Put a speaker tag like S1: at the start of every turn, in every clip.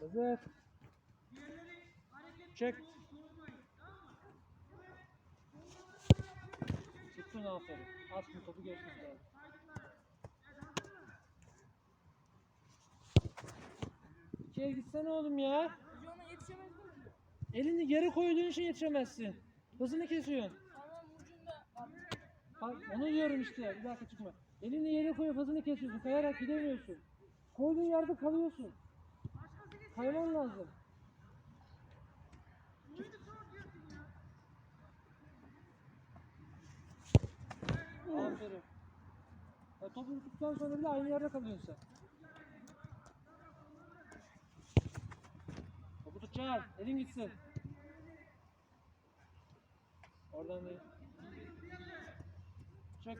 S1: Hazır. Çek. Tuttun aferin. At bu topu geçmiş lazım. İkiye gitsene oğlum ya. Elini geri koyduğun için yetişemezsin. Hızını kesiyorsun. Bak onu diyorum işte. Bir dakika çıkma. Elini yere koyup hızını kesiyorsun. Kayarak gidemiyorsun. Koyduğun yerde kalıyorsun. Kayman lazım. Aferin. Ya topu tuttuktan sonra bile aynı yerde kalıyorsun sen. Topu tutacaksın. Elin gitsin. Oradan değil. Çek.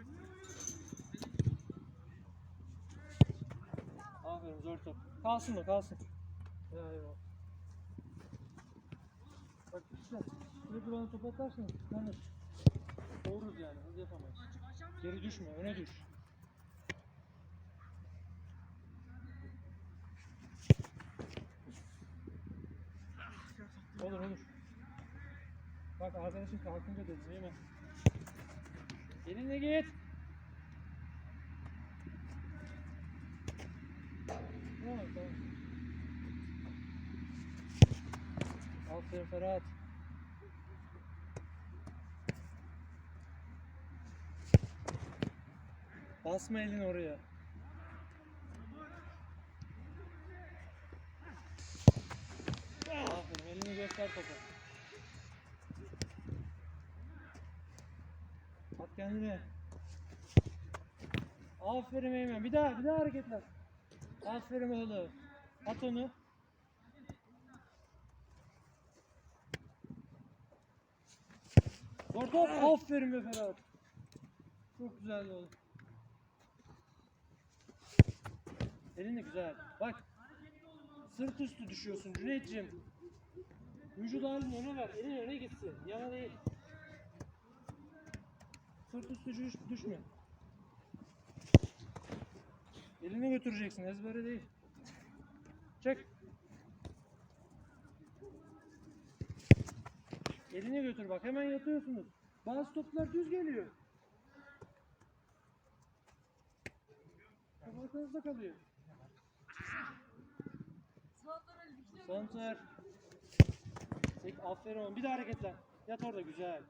S1: Aferin zor top. Kalsın mı? Kalsın. Eyvallah. Bak işte. Sürekli bana top atarsın. Tanır. Doğruz yani. Hız yapamayız. Geri düşme. Öne düş. Olur olur. Bak arkadaşın kalkınca dedi değil mi? Elinle git. Tamam tamam. Aferin Ferhat. Basma elini oraya. Aferin elini göster topa. At kendine. Aferin Eymen. Bir daha, bir daha hareketler. Aferin oğlum. At onu. Top. Aferin be Ferhat. Çok güzel oğlum. Elin de güzel. Bak. Sırt üstü düşüyorsun Cüneyt'ciğim. Vücut halini öne ver. Elin öne gitsin. Yana değil. Sırt üstü düş, düşme. Elini götüreceksin ezbere değil. Çek. Elini götür bak hemen yatıyorsunuz. Bazı toplar düz geliyor. Kafanızda kalıyor. Santer. Aferin. Bir daha hareketlen. Yat orada güzel.